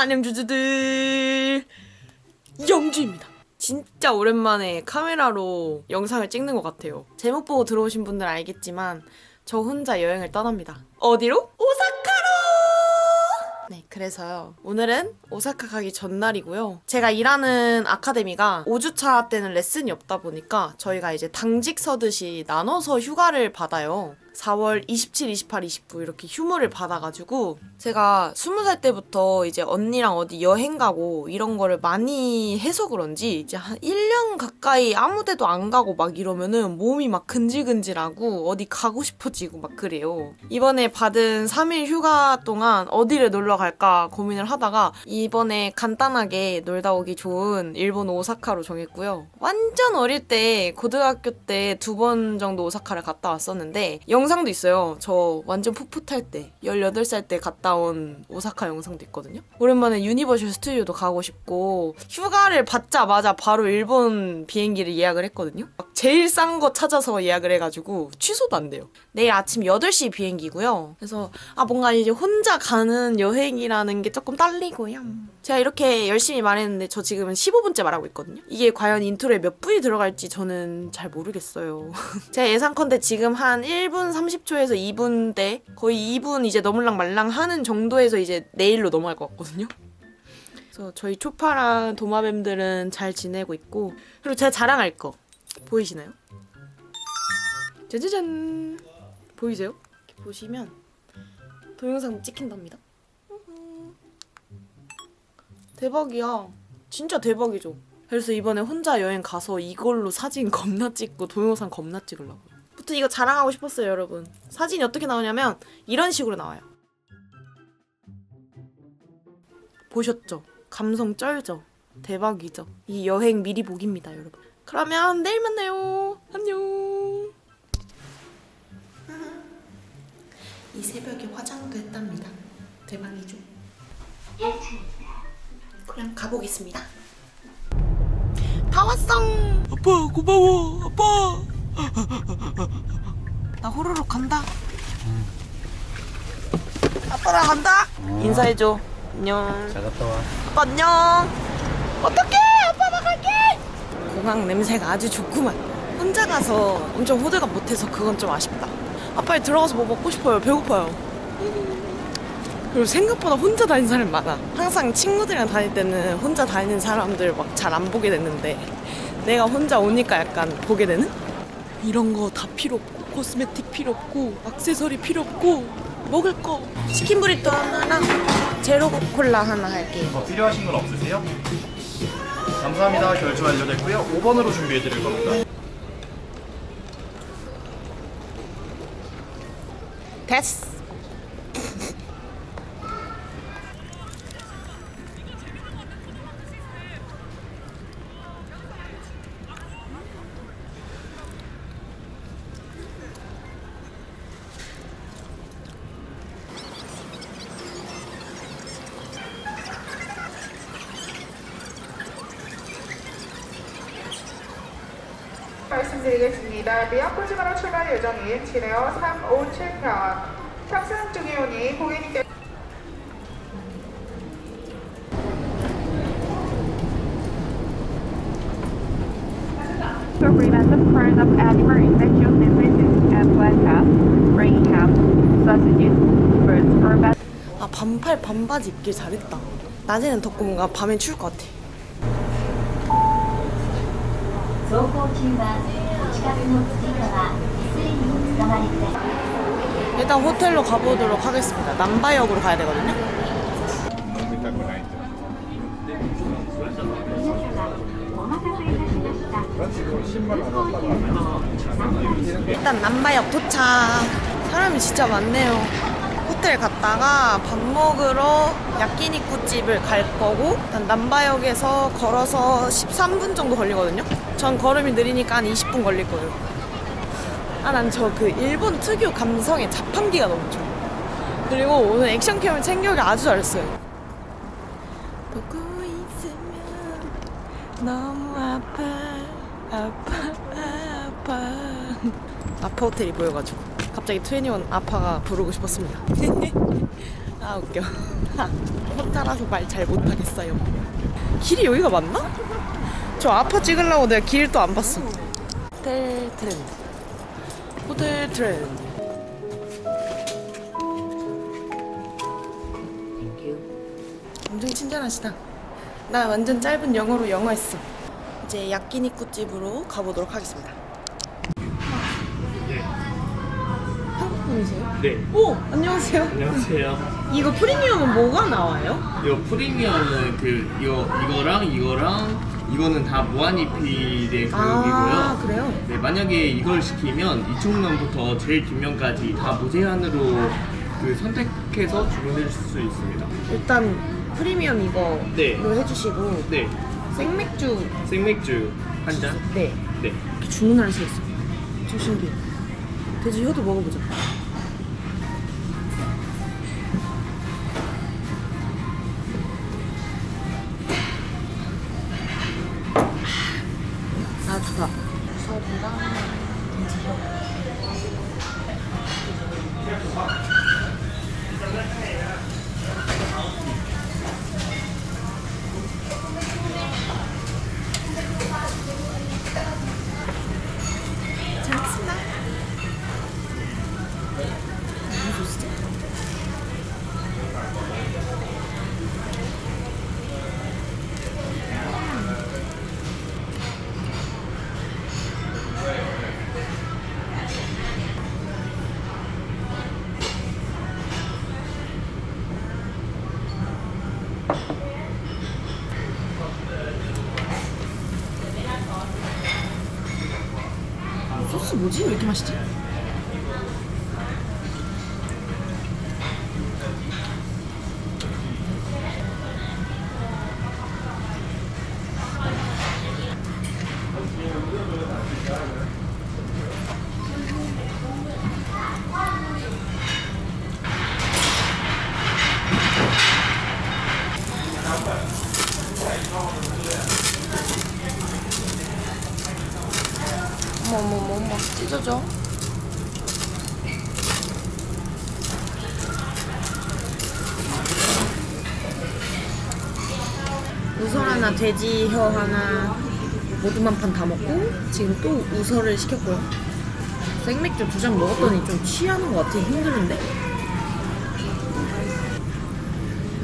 안녕 주주들. 영주입니다. 진짜 오랜만에 카메라로 영상을 찍는 것 같아요. 제목 보고 들어오신 분들 알겠지만 저 혼자 여행을 떠납니다. 어디로? 오사카로! 네 그래서요. 오늘은 오사카 가기 전날이고요. 제가 일하는 아카데미가 5주차 때는 레슨이 없다 보니까 저희가 이제 당직 서듯이 나눠서 휴가를 받아요 4월 27, 28, 29 이렇게 휴무를 받아가지고 제가 20살 때부터 이제 언니랑 어디 여행 가고 이런 거를 많이 해서 그런지 이제 한 1년 가까이 아무 데도 안 가고 막 이러면은 몸이 막 근질근질하고 어디 가고 싶어지고 막 그래요. 이번에 받은 3일 휴가 동안 어디를 놀러 갈까 고민을 하다가 이번에 간단하게 놀다 오기 좋은 일본 오사카로 정했고요. 완전 어릴 때 고등학교 때 두 번 정도 오사카를 갔다 왔었는데 영 상도 있어요. 저 완전 풋풋할 때 18살 때 갔다 온 오사카 영상도 있거든요. 오랜만에 유니버셜 스튜디오도 가고 싶고 휴가를 받자마자 바로 일본 비행기를 예약을 했거든요. 막 제일 싼 거 찾아서 예약을 해가지고 취소도 안 돼요. 내일 아침 8시 비행기고요. 그래서 아 뭔가 이제 혼자 가는 여행이라는 게 조금 딸리고요. 제가 이렇게 열심히 말했는데 저 지금은 15분째 말하고 있거든요. 이게 과연 인트로에 몇 분이 들어갈지 저는 잘 모르겠어요. 제가 예상컨대 지금 한 1분 30초에서 2분대 거의 2분 이제 넘을랑 말랑 하는 정도에서 이제 내일로 넘어갈 것 같거든요. 그래서 저희 초파랑 도마뱀들은 잘 지내고 있고 그리고 제가 자랑할 거 보이시나요? 짜자잔 보이세요? 이렇게 보시면 동영상 찍힌답니다. 대박이야. 진짜 대박이죠. 그래서 이번에 혼자 여행 가서 이걸로 사진 겁나 찍고 동영상 겁나 찍으려고요. 아무튼 이거 자랑하고 싶었어요, 여러분. 사진이 어떻게 나오냐면 이런 식으로 나와요. 보셨죠? 감성 쩔죠? 대박이죠? 이 여행 미리 보기입니다, 여러분. 그러면 내일 만나요. 안녕. 이 새벽에 화장도 했답니다. 대박이죠? 그냥 가보겠습니다. 다 왔어. 아빠 고마워 아빠 나 호로록 간다. 아빠 나 간다. 인사해줘. 안녕. 잘 갔다 와 아빠 안녕. 어떡해 아빠 나 갈게. 공항 냄새가 아주 좋구만. 혼자 가서 엄청 호들갑 못해서 그건 좀 아쉽다. 아 빨리 들어가서 뭐 먹고 싶어요. 배고파요. 그리고 생각보다 혼자 다니는 사람이 많아. 항상 친구들이랑 다닐 때는 혼자 다니는 사람들 막 잘 안 보게 됐는데 내가 혼자 오니까 약간 보게 되는? 이런 거 다 필요 없고 코스메틱 필요 없고 액세서리 필요 없고 먹을 거 치킨 브리또 하나랑 제로 콜라 하나 할게요. 더 필요하신 건 없으세요? 감사합니다. 결제 완료됐고요. 5번으로 준비해 드릴 겁니다. 됐어. 말씀드리겠습니다. 미야코지마로 출발 예정인 진에어 357편 탑승 중이오니 고객님께 to prevent the spread of animal infectious diseases as well as bringing ham, sausages, birds, or bad 아 반팔 반바지 입길 잘했다. 낮에는 덥고 뭔가 밤엔 추울 것 같아. 走行中は 일단 호텔로 가보도록 하겠습니다. 남바역으로 가야 되거든요. 일단 남바역 도착. 사람이 진짜 많네요. 호텔 갔다가 밥 먹으러 야끼니쿠 집을 갈 거고 일단 남바역에서 걸어서 13분 정도 걸리거든요. 전 걸음이 느리니까 한 20분 걸릴 거예요. 아 난 저 그 일본 특유 감성의 자판기가 너무 좋아. 그리고 오늘 액션캠을 챙겨오기 아주 잘했어요. 보고 있으면 너무 아파 아파 아파 아파 호텔이 보여가지고 갑자기 트웬티원 아파가 부르고 싶었습니다 아 웃겨. 혼자라서 말 잘 못하겠어요. 길이 여기가 맞나? 저 아파 찍으려고 내가 길또안 봤어. 호텔 트렌드. 호텔 트렌드. 엄청 친절하시다. 나 완전 짧은 영어로 영어 했어. 이제 야끼니쿠 집으로 가보도록 하겠습니다. 분이세요? 네. 오 안녕하세요. 안녕하세요. 이거 프리미엄은 뭐가 나와요? 이거 프리미엄은 그 이거 이거랑 이거랑 이거는 다 무한리필의 아 가격이고요. 그래요? 네, 만약에 이걸 시키면 이쪽 면부터 제일 뒷 면까지 다 무제한으로 그 선택해서 주문해 줄수 있습니다. 일단 프리미엄 이거로 네. 해주시고 네, 생맥주 생맥주 한 잔. 네 네. 이렇게 주문할 수 있어. 저 신기해. 돼지 혀도 먹어보자. 아 좋다. 소주 소스 뭐지? 왜 이렇게 돼지 혀 하나 모두만 판 다 먹고 지금 또 우설을 시켰고요. 생맥주 두 잔 먹었더니 좀 취하는 것 같아. 힘드는데.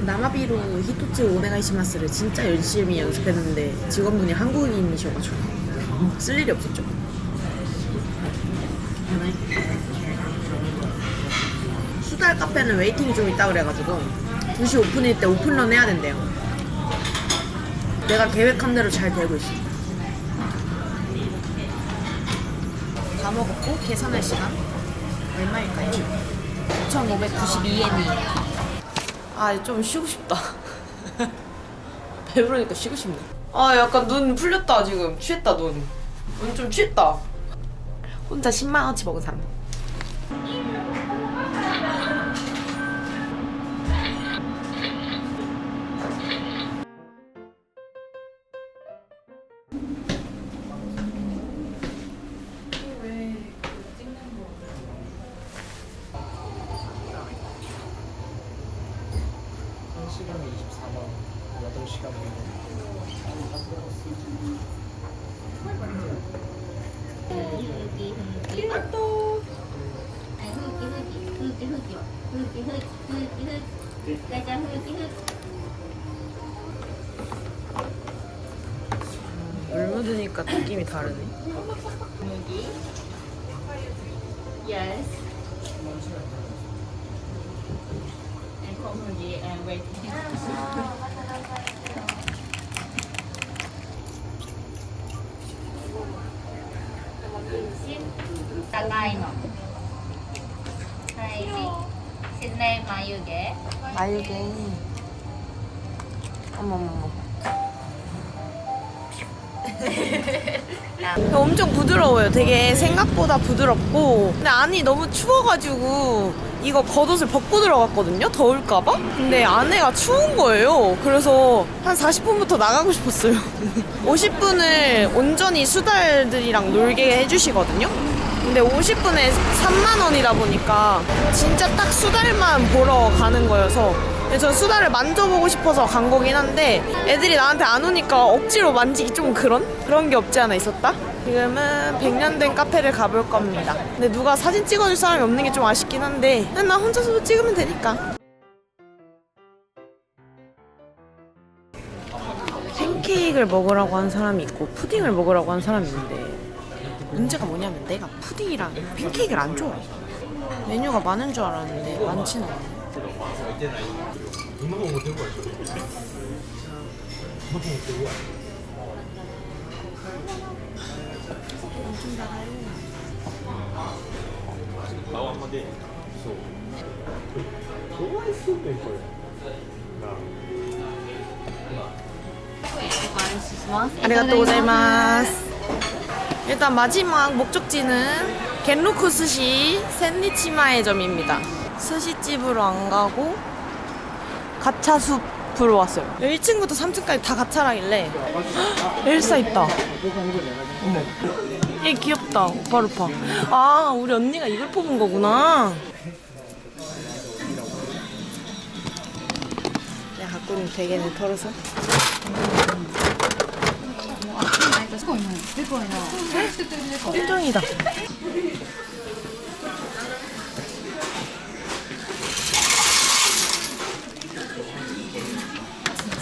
나마비로 히토츠 오네가이시마스를 진짜 열심히 연습했는데 직원분이 한국인이셔가지고 쓸 일이 없었죠. 수달 카페는 웨이팅이 좀 있다 그래가지고 2시 오픈일 때 오픈런 해야 된대요. 내가 계획한 대로 잘 되고 있어. 다 먹었고 계산할 시간 얼마일까요? 9,592엔이에요. 아, 좀 쉬고 싶다. 배부르니까 쉬고 싶네. 아, 약간 눈 풀렸다 지금. 취했다 눈. 눈 좀 취했다. 혼자 10만 원치 먹은 사람. 알게. 어머머머. 엄청 부드러워요. 되게 생각보다 부드럽고. 근데 안이 너무 추워가지고 이거 겉옷을 벗고 들어갔거든요. 더울까봐. 근데 안에가 추운 거예요. 그래서 한 40분부터 나가고 싶었어요. 50분을 온전히 수달들이랑 놀게 해주시거든요. 근데 50분에 3만 원이다 보니까 진짜 딱 수달만 보러 가는 거여서 전 수달을 만져보고 싶어서 간 거긴 한데 애들이 나한테 안 오니까 억지로 만지기 좀 그런? 그런 게 없지 않아 있었다? 지금은 100년 된 카페를 가볼 겁니다. 근데 누가 사진 찍어줄 사람이 없는 게 좀 아쉽긴 한데 나 혼자서도 찍으면 되니까. 팬케이크를 먹으라고 한 사람이 있고 푸딩을 먹으라고 한 사람이 있는데 문제가 뭐냐면 내가 푸딩이랑 팬케이크를 안 좋아해. 메뉴가 많은 줄 알았는데 많지는 않네 아리가또 고자이마스 일단 마지막 목적지는 겐로쿠 스시 샌니치마의 점입니다. 스시집으로 안 가고 가차 숲으로 왔어요. 1층부터 3층까지 다 가차라길래 헉, 엘사 있다. 어머 얘 귀엽다. 오빠루파. 아 우리 언니가 이걸 뽑은 거구나. 내가 갖고 있는 베개는 털어서 일정이다.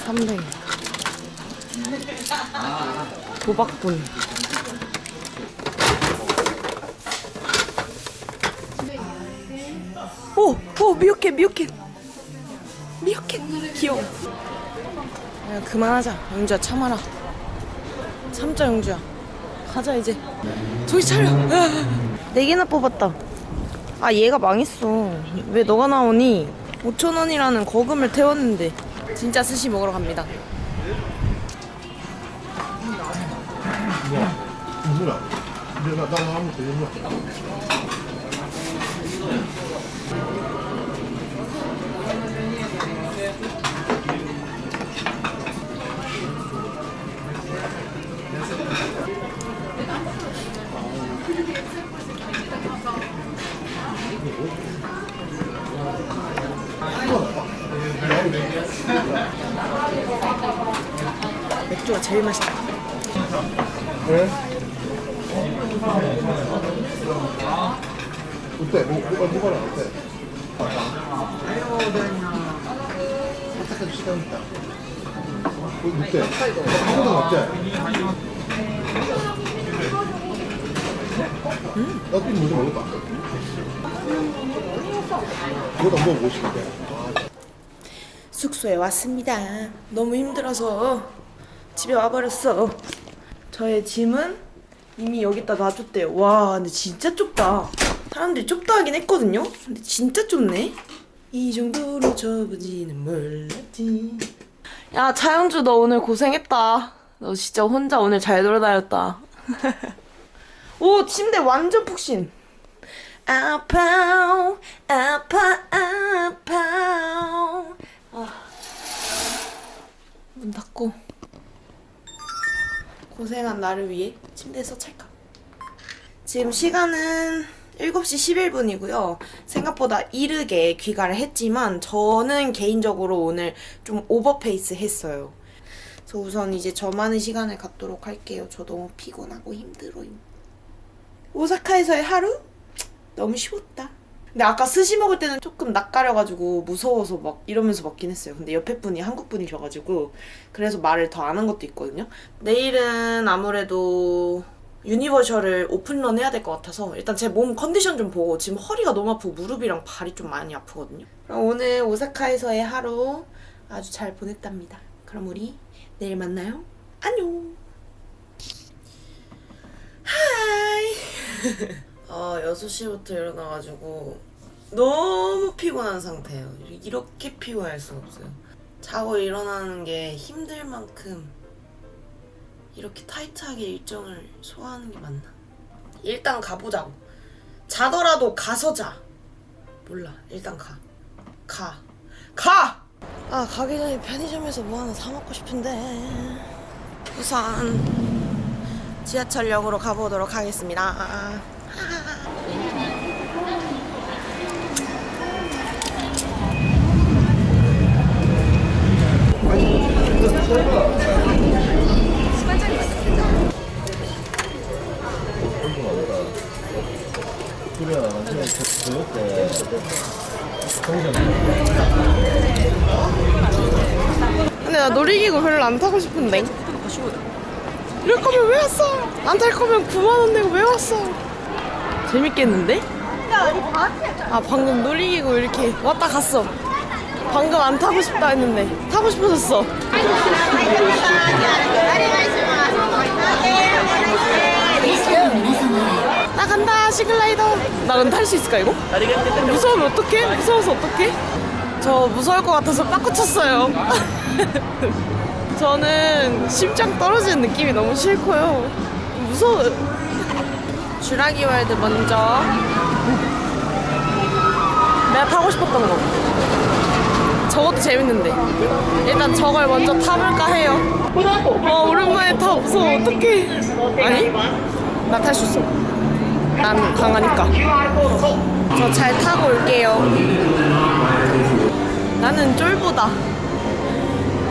삼백. 도박꾼. 오, 오, 미역캣, 미역캣. 미역캣. 귀여워. 야, 그만하자. 영주야, 참아라. 참자, 영주야. 가자 이제. 정신 차려. 네 개나 뽑았다. 아 얘가 망했어. 왜 너가 나오니? 5천 원이라는 거금을 태웠는데. 진짜 스시 먹으러 갑니다. 뭐야? 내가 나랑 하면 되는 거 이것도 한번 먹고 싶은데. 숙소에 왔습니다. 너무 힘들어서 집에 와버렸어. 저의 짐은 이미 여기다 놔줬대요. 와 근데 진짜 좁다. 사람들이 좁다 하긴 했거든요. 근데 진짜 좁네. 이 정도로 좁은지는 몰랐지. 야 차영주 너 오늘 고생했다. 너 진짜 혼자 오늘 잘 돌아다녔다. 오 침대 완전 푹신 아파 아파 아파. 문 닫고. 고생한 나를 위해 침대에서 찰까 지금 시간은 7시 11분이고요. 생각보다 이르게 귀가를 했지만 저는 개인적으로 오늘 좀 오버페이스 했어요. 그래서 우선 이제 저만의 시간을 갖도록 할게요. 저 너무 피곤하고 힘들어요. 오사카에서의 하루? 너무 쉬웠다 근데 아까 스시 먹을 때는 조금 낯가려가지고 무서워서 막 이러면서 먹긴 했어요. 근데 옆에 분이 한국 분이셔가지고 그래서 말을 더 안 한 것도 있거든요. 내일은 아무래도 유니버셜을 오픈런 해야 될 것 같아서 일단 제 몸 컨디션 좀 보고 지금 허리가 너무 아프고 무릎이랑 발이 좀 많이 아프거든요. 그럼 오늘 오사카에서의 하루 아주 잘 보냈답니다. 그럼 우리 내일 만나요. 안녕. 하이. 어, 6시부터 일어나가지고 너무 피곤한 상태예요. 이렇게 피곤할 수 없어요. 자고 일어나는 게 힘들 만큼 이렇게 타이트하게 일정을 소화하는 게 맞나? 일단 가보자고. 자더라도 가서 자. 몰라. 일단 가. 가. 가! 아, 가기 전에 편의점에서 뭐 하나 사 먹고 싶은데. 우선 지하철역으로 가보도록 하겠습니다. 근데 나 놀이기구 별로 안 타고 싶은데. 이럴 거면 왜 왔어? 안 탈 거면 9만 원 내고 왜 왔어? 재밌겠는데? 아 방금 놀이기구 이렇게 왔다 갔어. 방금 안 타고 싶다 했는데 타고 싶어졌어. 나 간다 시글라이더. 나는 탈 수 있을까 이거? 무서우면 어떡해? 무서워서 어떡해? 저 무서울 것 같아서 빠꾸 쳤어요. 저는 심장 떨어지는 느낌이 너무 싫고요. 무서워요. 주라기 월드 먼저. 내가 타고 싶었던 거. 저것도 재밌는데. 일단 저걸 먼저 타볼까 해요. 와, 오랜만에 타 무서워. 어떡해. 아니? 나 탈 수 있어. 난 강하니까. 저 잘 타고 올게요. 나는 쫄보다.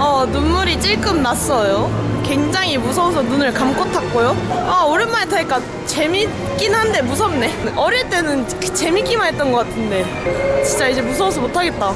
어, 눈물이 찔끔 났어요. 굉장히 무서워서 눈을 감고 탔고요. 아, 오랜만에 타니까 재밌긴 한데 무섭네. 어릴 때는 그 재밌기만 했던 것 같은데. 진짜 이제 무서워서 못하겠다.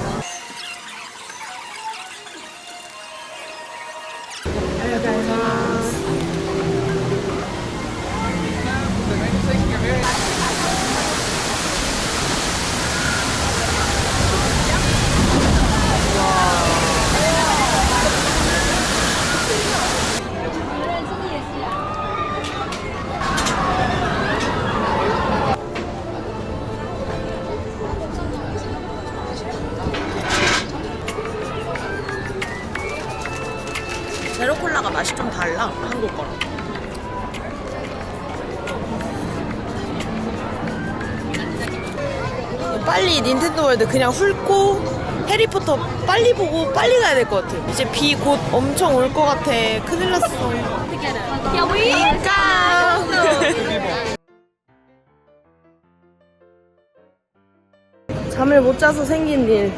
월드 그냥 훑고 해리포터 빨리 보고 빨리 가야 될 것 같아. 이제 비 곧 엄청 올 것 같아. 큰일 났어. 가! 잠을 못 자서 생긴 일.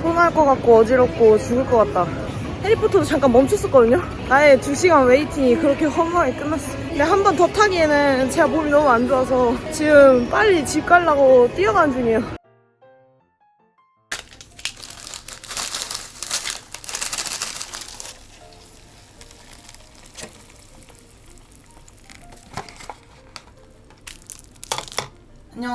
토날 것 같고 어지럽고 죽을 것 같다. 해리포터도 잠깐 멈췄었거든요. 나의 2시간 웨이팅이 그렇게 허무하게 끝났어. 근데 한 번 더 타기에는 제가 몸이 너무 안 좋아서 지금 빨리 집 가려고 뛰어가는 중이에요.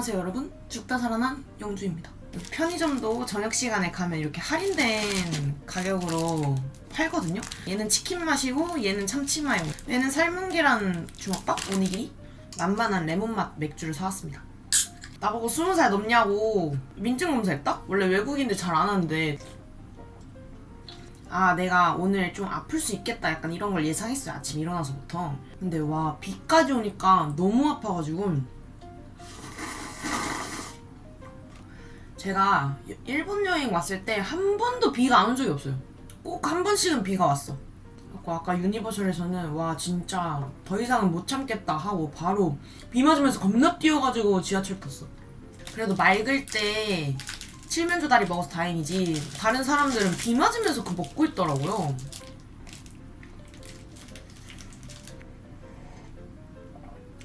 안녕하세요 여러분. 죽다 살아난 영주입니다. 편의점도 저녁 시간에 가면 이렇게 할인된 가격으로 팔거든요. 얘는 치킨 맛이고 얘는 참치마요. 얘는 삶은 계란 주먹밥 오니기리 만만한 레몬맛 맥주를 사왔습니다. 나보고 스무 살 넘냐고 민증 검사했다? 원래 외국인들 잘 안 하는데. 아 내가 오늘 좀 아플 수 있겠다. 약간 이런 걸 예상했어요 아침 일어나서부터. 근데 와 비까지 오니까 너무 아파가지고 제가 일본 여행 왔을 때 한 번도 비가 안 온 적이 없어요. 꼭 한 번씩은 비가 왔어. 아까 유니버셜에서는 와 진짜 더 이상은 못 참겠다 하고 바로 비 맞으면서 겁나 뛰어가지고 지하철 탔어. 그래도 맑을 때 칠면조 다리 먹어서 다행이지 다른 사람들은 비 맞으면서 그거 먹고 있더라고요.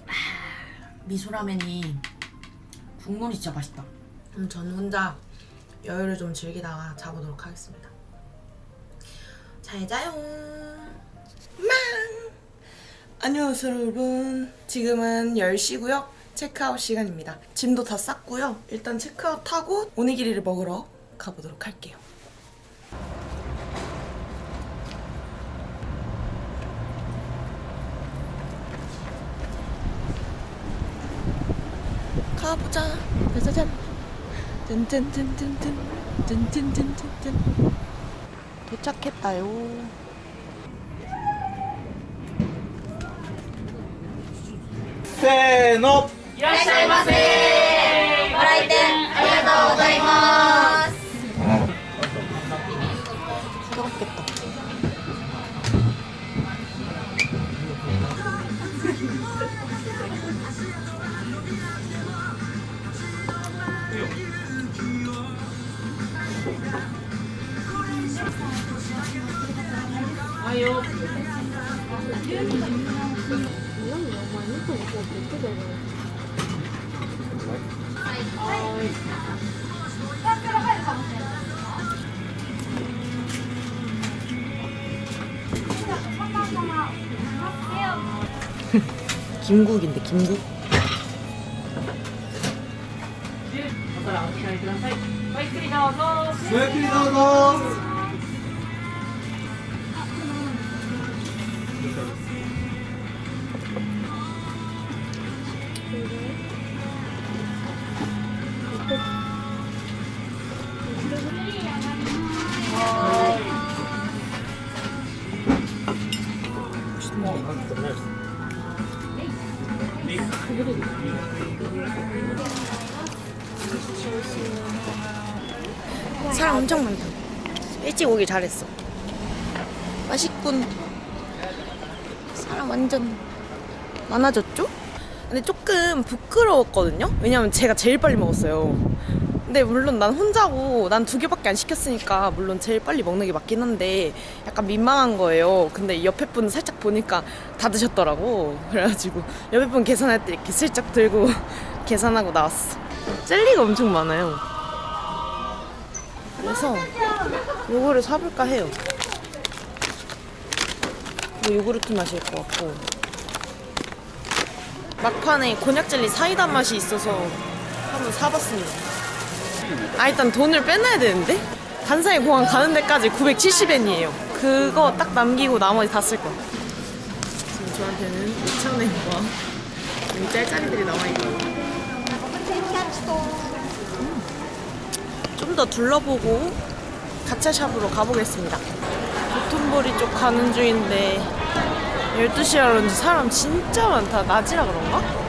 아, 미소라면이 국물이 진짜 맛있다. 그럼 저는 혼자 여유를 좀 즐기다가 자보도록 하겠습니다. 잘 자요. 망! 안녕하세요 여러분. 지금은 10시고요. 체크아웃 시간입니다. 짐도 다 쌌고요. 일단 체크아웃하고 오니기리를 먹으러 가보도록 할게요. 가보자. 짜자잔. 짠짠짠짠짠. 짠짠짠짠짠. 도착했다요. 셋업 ご来店ありがとうございます。 김국인데 김국? 잘했어. 맛있군. 사람 완전 많아졌죠? 근데 조금 부끄러웠거든요? 왜냐면 제가 제일 빨리 먹었어요. 근데 물론 난 혼자고 난 두 개밖에 안 시켰으니까 물론 제일 빨리 먹는 게 맞긴 한데 약간 민망한 거예요. 근데 옆에 분 살짝 보니까 다 드셨더라고. 그래가지고 옆에 분 계산할 때 이렇게 슬쩍 들고 계산하고 나왔어. 젤리가 엄청 많아요. 그래서 요거를 사볼까 해요. 뭐 요구르트 맛일 것 같고 막판에 곤약 젤리 사이다 맛이 있어서 한번 사봤습니다. 아 일단 돈을 빼놔야 되는데 간사이 공항 가는 데까지 970엔이에요. 그거 딱 남기고 나머지 다 쓸 거야. 지금 저한테는 2,000엔과 이 짤짤이들이 남아있고 좀 더 둘러보고 가차샵으로 가보겠습니다. 도톤보리 쪽 가는 중인데 12시라 그런지 사람 진짜 많다. 낮이라 그런가?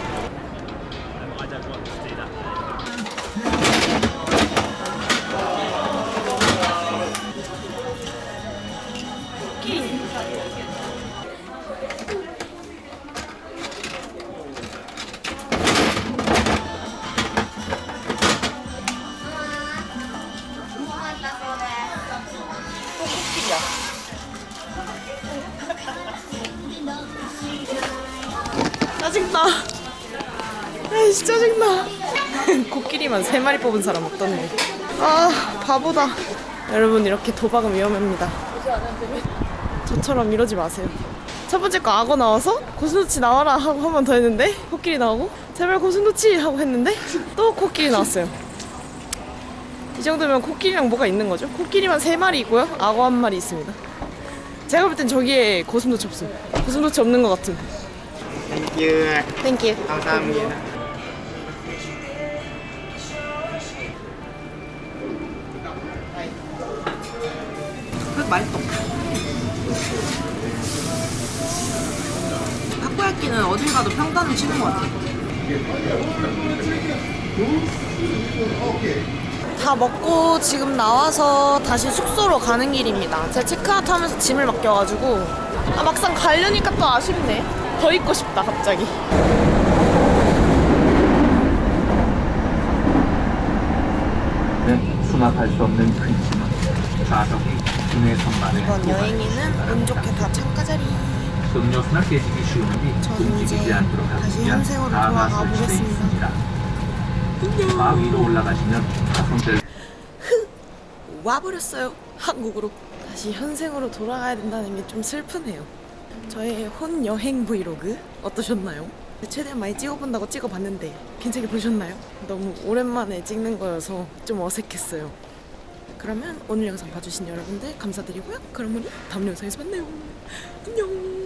세 마리 뽑은 사람 없던데. 아 바보다. 여러분 이렇게 도박은 위험합니다. 저처럼 이러지 마세요. 첫 번째 거 악어 나와서 고슴도치 나와라 하고 한 번 더 했는데 코끼리 나오고 제발 고슴도치 하고 했는데 또 코끼리 나왔어요. 이 정도면 코끼리랑 뭐가 있는 거죠? 코끼리만 세 마리 있고요. 악어 한 마리 있습니다. 제가 볼 땐 저기에 고슴도치 없음. 고슴도치 없는 것 같은. 예, Thank you. 감사합니다. 타코야끼는 어딜 가도 평단을 치는 것 같아. 다 먹고 지금 나와서 다시 숙소로 가는 길입니다. 제가 체크아웃 하면서 짐을 맡겨가지고 아, 막상 가려니까 또 아쉽네. 더 있고 싶다 갑자기. 수납할 수 없는 근심 좌석이 기내 선반에 이번 여행에는 운 좋게 다 창가 자리. 음료수나 깨지기 쉬우니 저는 움직이지 않도록 다시 현생으로 가가 돌아가 설치되어 보겠습니다. 있습니다. 바 위로 올라가시면 가성될 와버렸어요. 한국으로. 다시 현생으로 돌아가야 된다는 게 좀 슬프네요. 저의 혼 여행 브이로그 어떠셨나요? 최대한 많이 찍어본다고 찍어봤는데 괜찮게 보셨나요? 너무 오랜만에 찍는 거여서 좀 어색했어요. 그러면 오늘 영상 봐주신 여러분들 감사드리고요. 그럼 우리 다음 영상에서 만나요. 안녕